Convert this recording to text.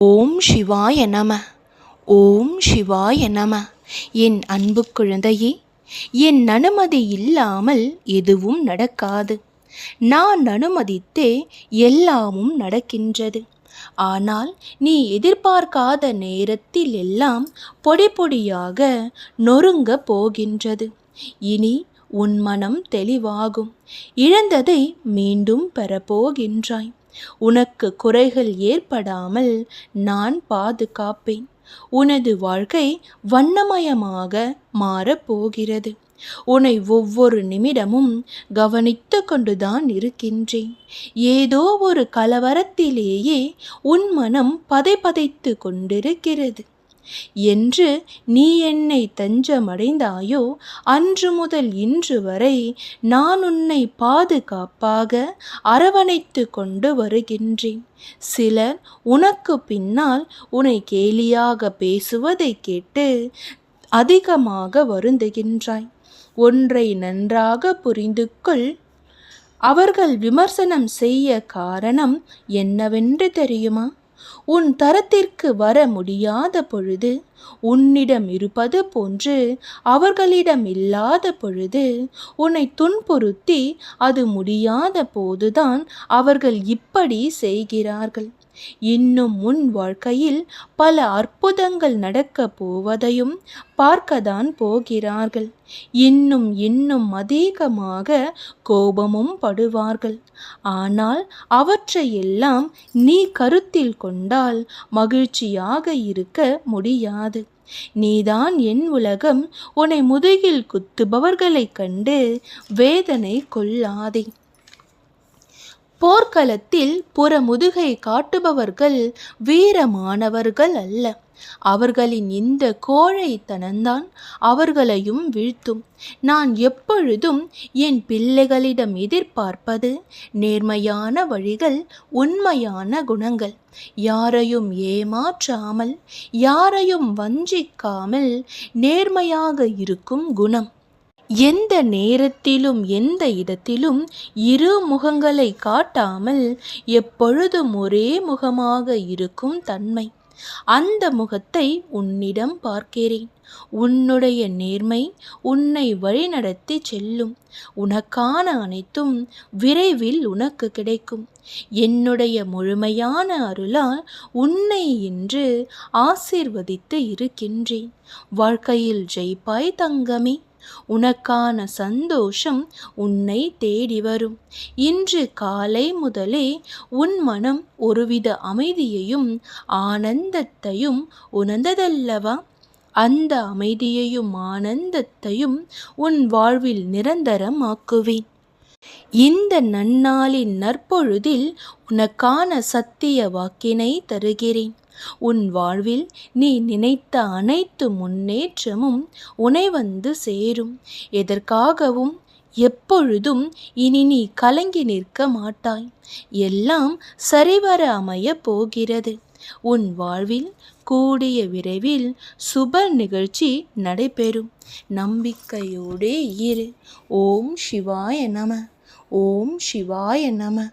ஓம் சிவாய நம. ஓம் சிவாய நம. என் அன்பு குழந்தையே என் அனுமதி இல்லாமல் எதுவும் நடக்காது. நான் அனுமதித்தே எல்லாமும் நடக்கின்றது. ஆனால் நீ எதிர்பார்க்காத நேரத்தில் எல்லாம் பொடி பொடியாக நொறுங்க போகின்றது. இனி உன் மனம் தெளிவாகும். இழந்ததை மீண்டும் பெறப்போகின்றாய். உனக்கு குறைகள் ஏற்படாமல் நான் பாதுகாப்பேன். உனது வாழ்க்கை வண்ணமயமாக மாறப்போகிறது உன்னை ஒவ்வொரு நிமிடமும் கவனித்து கொண்டுதான் இருக்கின்றேன். ஏதோ ஒரு கலவரத்திலேயே உன் மனம் பதைபதைத்து கொண்டிருக்கிறது. என்று நீ என்னை தஞ்சமடைந்தாயோ அன்று முதல் இன்று வரை நான் உன்னை பாதுகாப்பாக அரவணைத்து கொண்டு வருகின்றேன். சிலர் உனக்கு பின்னால் உன்னை கேலியாக பேசுவதை கேட்டு அதிகமாக வருந்துகின்றாய். ஒன்றை நன்றாக புரிந்து கொள் அவர்கள் விமர்சனம் செய்ய காரணம் என்னவென்று தெரியுமா? உன் தரத்திற்கு வர முடியாத பொழுது உன்னிடம் இருப்பது போன்று அவர்களிடம் இல்லாத பொழுது உன்னை துன்புறுத்தி அது முடியாத போதுதான் அவர்கள் இப்படி செய்கிறார்கள். இன்னும் முன் வாழ்க்கையில் பல அற்புதங்கள் நடக்கப் போவதையும் பார்க்கத்தான் போகிறார்கள். இன்னும் இன்னும் அதிகமாக கோபமும் படுவார்கள். ஆனால் அவற்றையெல்லாம் நீ கருத்தில் கொண்டால் மகிழ்ச்சியாக இருக்க முடியாது. நீதான் என் உலகம் உன்னை முதுகில் குத்துபவர்களைக் கண்டு வேதனை கொள்ளாதே. போர்க்களத்தில் புறமுதுகை காட்டுபவர்கள் வீரமானவர்கள் அல்ல. அவர்களின் இந்த கோழைத்தனம்தான் அவர்களையும் வீழ்த்தும். நான் எப்பொழுதும் என் பிள்ளைகளிடம் எதிர்பார்ப்பது நேர்மையான வழிகள் உண்மையான குணங்கள். யாரையும் ஏமாற்றாமல் யாரையும் வஞ்சிக்காமல் நேர்மையாக இருக்கும் குணம். எந்த நேரத்திலும் எந்த இடத்திலும் இரு முகங்களை காட்டாமல் எப்பொழுதும் ஒரே முகமாக இருக்கும் தன்மை. அந்த முகத்தை உன்னிடம் பார்க்கிறேன். உன்னுடைய நேர்மை உன்னை வழிநடத்தி செல்லும். உனக்கான அனைத்தும் விரைவில் உனக்கு கிடைக்கும். என்னுடைய முழுமையான அருளால் உன்னை இன்று ஆசீர்வதித்து இருக்கின்றேன். வாழ்க்கையில் ஜெய்பாய் தங்கமே. உனக்கான சந்தோஷம் உன்னை தேடி வரும். இன்று காலை முதலே உன் மனம் ஒருவித அமைதியையும் ஆனந்தத்தையும் உணர்ந்ததல்லவா? அந்த அமைதியையும் ஆனந்தத்தையும் உன் வாழ்வில் நிரந்தரமாக்குவேன். இந்த நன்னாளின் நற்பொழுதில் உனக்கான சத்திய வாக்கினை தருகிறேன். உன் வாழ்வில் நீ நினைத்த அனைத்து முன்னேற்றமும் உனை வந்து சேரும். எதற்காகவும் எப்பொழுதும் இனி நீ கலங்கி நிற்க மாட்டாய். எல்லாம் சரிவர அமையப் போகிறது. உன் வாழ்வில் கூடிய விரைவில் சுப நிகழ்ச்சி நடைபெறும். நம்பிக்கையோடே இரு. ஓம் சிவாய நம. ஓம் சிவாய நம.